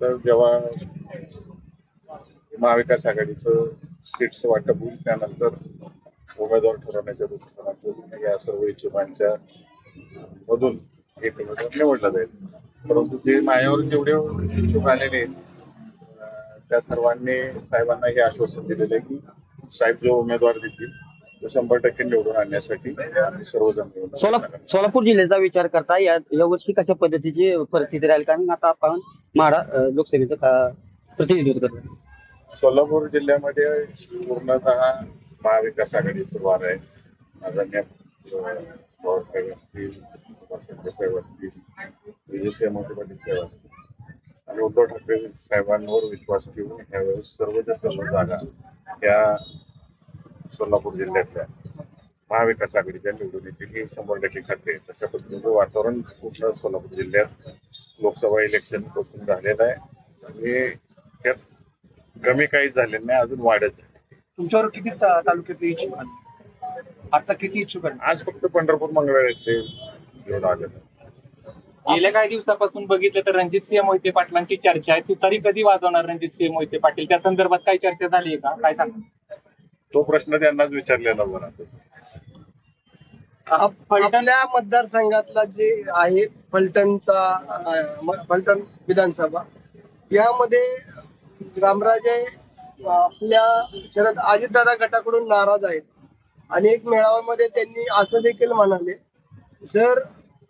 तर जेव्हा महाविकास आघाडीचं सीट्स वाटप होईल त्यानंतर उमेदवार ठरवण्याच्या दृष्टिकोनातून या सर्व इच्छुकांच्या मधून एक उमेदवार निवडला जाईल. परंतु जे माझ्यावर जेवढे इच्छुक आलेले त्या सर्वांनी साहेबांना हे आश्वासन दिलेलं आहे की साहेब जो उमेदवार देतील तो शंभर टक्के निवडून आणण्यासाठी आम्ही सर्वजण मिळून सोला सोलापूर जिल्ह्याचा विचार करता या यावर्षी कशा पद्धतीची परिस्थिती राहील? कारण आता आपण माडा अं, लोकसभेचं का- प्रतिनिधित्व करतो सोलापूर जिल्ह्यामध्ये पूर्णतः महाविकास आघाडीचं वार आहे. आदरणीय अं, पवारसाहेब असतील उपासंत साहेब असतील विजय मोठे पाटील साहेब असतील आणि उद्धव ठाकरे साहेबांवर विश्वास ठेवून ह्यावेळेस सर्वच्या सर्व जागा या सोलापूर जिल्ह्यातल्या महाविकास आघाडीच्या निवडून येतील ही शंभर टक्के आहे तशा पद्धतीचं वातावरण पूर्ण सोलापूर जिल्ह्यात लोकसभा इलेक्शनपासून झालेलं आहे. आणि त्यात कमी काही झालेलं नाही अजून वाढत आहे. तुमच्यावर किती तालुक्यातले इच्छुक? आता किती इच्छुक आज फक्त पंढरपूर मंगळवेढा येथे घेऊन आलेलं गेल्या काही दिवसापासून बघितलं तर रणजित सिंह मोहिते पाटलांची चर्चा आहे. तुतारी कधी वाजवणार रणजित सिंह मोहिते पाटील? त्या संदर्भात काही चर्चा झाली आहे का? काय सांगा तो प्रश्न त्यांनाच विचारलेला बरा आप- मतदारसंघातला जे आहे फलटणचा फलटण विधानसभा यामध्ये रामराजे आपल्या शरद अजितदादा गटाकडून नाराज आहेत. आणि एक मेळाव्यामध्ये त्यांनी असं देखील म्हणाले जर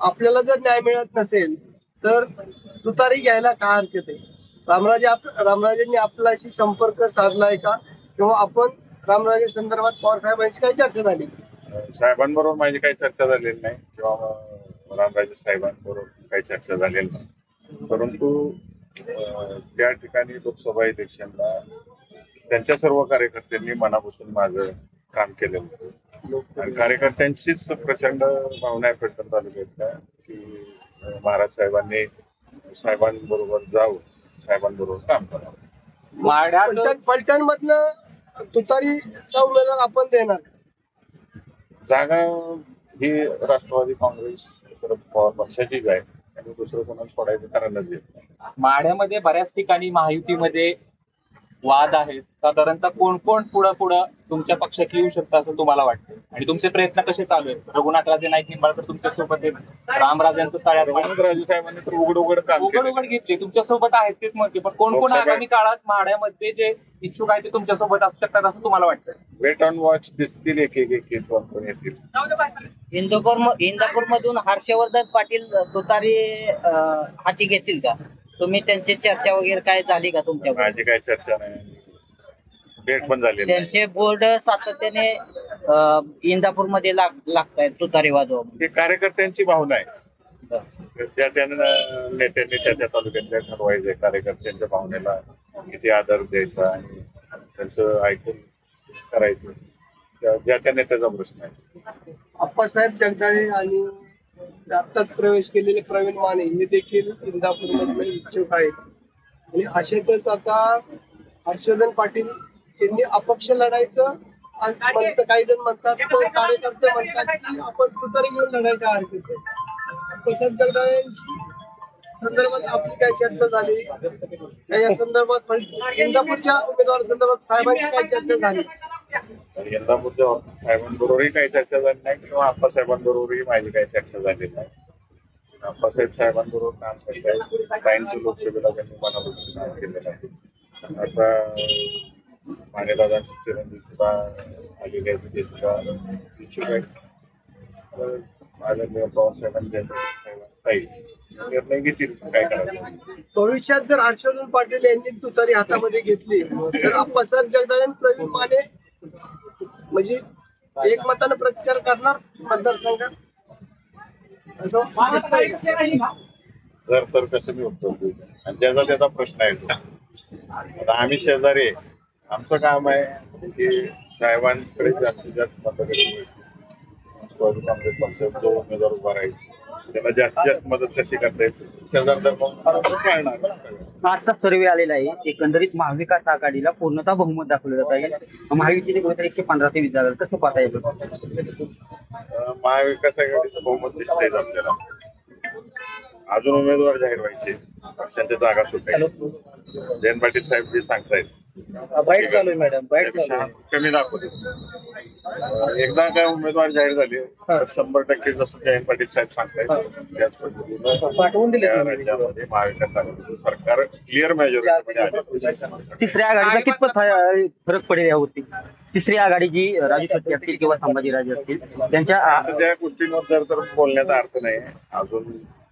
आपल्याला जर न्याय मिळत नसेल तर तुतारी घ्यायला काय हरकत आहे? रामराजे आप रामराजेंनी आपल्याशी संपर्क साधलाय का? किंवा आपण रामराजे संदर्भात पवार साहेबांशी काही चर्चा झाली? साहेबांबरोबर माझी काही चर्चा झालेली नाही. किंवा रामराजे साहेबांबरोबर काही चर्चा झालेली नाही. परंतु त्या ठिकाणी लोकसभा इलेक्शनला त्यांच्या सर्व कार्यकर्त्यांनी मनापासून माझं काम केलेलं होतं. आणि कार्यकर्त्यांचीच प्रचंड भावना आहे फलटण तालुक्यातल्या की महाराज साहेबांनी साहेबांबरोबर जाऊन साहेबांबरोबर काम करावं. फलटण मधनं तुतारीचा उमेदवार आपण देणार. जागा ही राष्ट्रवादी काँग्रेस शरद पवार पक्षाचीच आहे. आणि दुसरं कोणाला सोडायचं कारणच येत नाही. माढ्यामध्ये बऱ्याच ठिकाणी महायुतीमध्ये वाद आहेत. साधारणतः कोण कोण पुढं पुढं तुमच्या पक्षात येऊ शकतं असं तुम्हाला वाटतं? आणि तुमचे प्रयत्न कसे चालू आहेत? रघुनाथराजे नाईक निंबाळकर तुमच्यासोबत आहेत. रामराजांचं तळ्यात राजू साहेबांनी तर उघड उघड काम उघड उघड घेतली. तुमच्यासोबत आहेत तेच म्हणते पण कोण कोण लोकसभा- आगामी काळात माढ्यामध्ये जे इच्छुक आहेत ते तुमच्यासोबत असू शकतात असं तुम्हाला वाटतं? वेट ऑन वॉच दिसतील एक एक एक एक कोण कोण येतील इंदोर इंदापूर मधून हर्षवर्धन पाटील तुतारी अं, हाती घेतील का? तुम्ही त्यांची चर्चा वगैरे काय झाली का तुमच्या माझी काही चर्चा नाही. डेट पण झालेली नाही त्यांचे बोर्ड सातत्याने इंदापूरमध्ये लागत आहेत तुतारी वाजवा ती कार्यकर्त्यांची भावना आहे. त्या त्या नेत्यांनी त्या त्या तालुक्यातल्या ठरवायचे कार्यकर्त्यांच्या भावनेला किती आदर द्यायचा आणि त्यांचं ऐकून करायचं. त्या- ज्या त्या नेत्याचा प्रश्न आहे. अप्पासाहेब जगदाळे आणि आत्ताच प्रवेश केलेले प्रवीण माने हे देखील इंदापूर मधले इच्छुक आहेत. आणि अशातच आता हर्षवर्धन पाटील यांनी अपक्ष लढायचं आणि काही जण म्हणतात तो कार्यकर्ते म्हणतात की आपण तुतारी घेऊन लढायच्या हरकत संदर्भात आपली काय चर्चा झाली? काय या संदर्भात पण इंदापूरच्या उमेदवार संदर्भात साहेबांची काय चर्चा झाली? तर यंदापुरच्या साहेबांबरोबरही काही चर्चा झाली नाही किंवा आप्पासाहेबांबरोबरही माझी काही चर्चा झालेली नाही. आप्पासाहेब साहेबांबरोबर काम करत आहे काहींचं लोकसभेला त्यांनी मनापासून काम केलेलं आहे. आता आलेले आहेत इच्छुक आहेत आदरणीय पवारसाहेबांनी त्यांचा निर्णय घेतील काय करायचं भविष्यात जर हर्षवर्धन पाटील यांनी तुतारी हातामध्ये घेतली तर आप्पासाहेब जगदाळे आणि प्रवीण माने म्हणजे एकमतानं प्रचार करणार मतदारसंघात असं दिसतंय का? जर तर कसं मी उत्तर देऊ आणि ज्याचा त्याचा प्रश्न आहे तो आता आम्ही शेजारी आहे. आमचं काम आहे की साहेबांकडे जास्तीत जास्त मदत काँग्रेस पक्षात जो उमेदवार उभा राहील त्याला जास्तीत जास्त मदत कशी करता येईल? पाळणार आजचा सर्वे आलेला आहे एकंदरीत महाविकास आघाडीला पूर्णतः बहुमत दाखवलं जात आहे. महायुतीने कुठेतरी एकशे पंधरा ते वीस जागा कसं पाहता येईल? महाविकास आघाडीचं बहुमत दिसतंय आपल्याला. अजून उमेदवार जाहीर व्हायचे पक्षांच्या जागा सुटायच्या जयंत पाटील साहेब जे सांगतायत बाईट चालू आहे मॅडम बाईट चालू त्यापेक्षा आहे कमी दाखवते एकदा काय उमेदवार जाहीर झाले तर शंभर टक्के जसं जयंत पाटील साहेब सांगतायत त्याच पद्धतीनं पाठवून दिले तुम्ही. राज्यामध्ये महाविकास आघाडीचं सरकार क्लिअर मेजॉरिटीमध्ये आले. तिसऱ्या आघाडीचा कितपत फा- फरक पडेल यावरती? तिसरी आघाडी जी राजू शेट्टी असतील किंवा संभाजीराजे असतील त्यांच्या आ- आता त्या गोष्टींवर जर तर बोलण्याचा अर्थ नाही अजून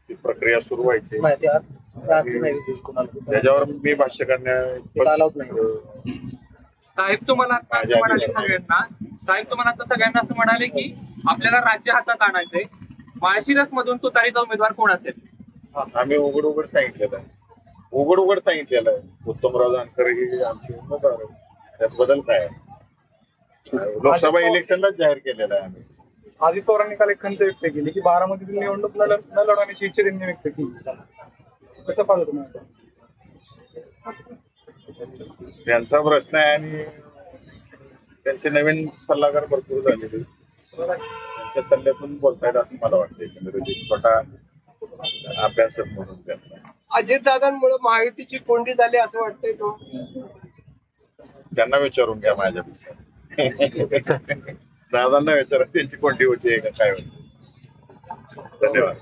ती प्रक्रिया सुरू व्हायची. त्याच्यावर मी भाष्य करण्या नाही. साहेब तुम्हाला आता असं म्हणाले सगळ्यांना साहेब तुम्हाला आता सगळ्यांना असं म्हणाले की आपल्याला राज्य हातात आणायचंय. माळशिरस मधून तुतारीचा उमेदवार कोण असेल? आम्ही उघड उघड सांगितलेलं आहे. उघड उघड सांगितलेलं आहे. उत्तमराव जानकर ही आमची उमेदवार आहे. त्यात बदल काय आहे? लोकसभा इलेक्शनलाच जाहीर केलेलं आहे आम्ही. अजित पवारांनी काल एक खंत व्यक्त केली की बारामतीतील निवडणूक न लढ- न लढवण्याची इच्छा त्यांनी व्यक्त केली. कसं पाहता तुम्ही? त्यांचा प्रश्न आहे आणि त्यांचे नवीन सल्लागार भरपूर झालेले त्यांच्या सल्ल्यातून बोलतायत असं मला वाटतं एकंदरीत. एक छोटा अभ्यासक म्हणून त्यांना अजितदादांमुळे महायुतीची कोंडी झाली असं वाटतंय तो. त्यांना विचारून घ्या माझ्यापेक्षा. दादांना विचारा त्यांची कोणती होती का काय होती? धन्यवाद.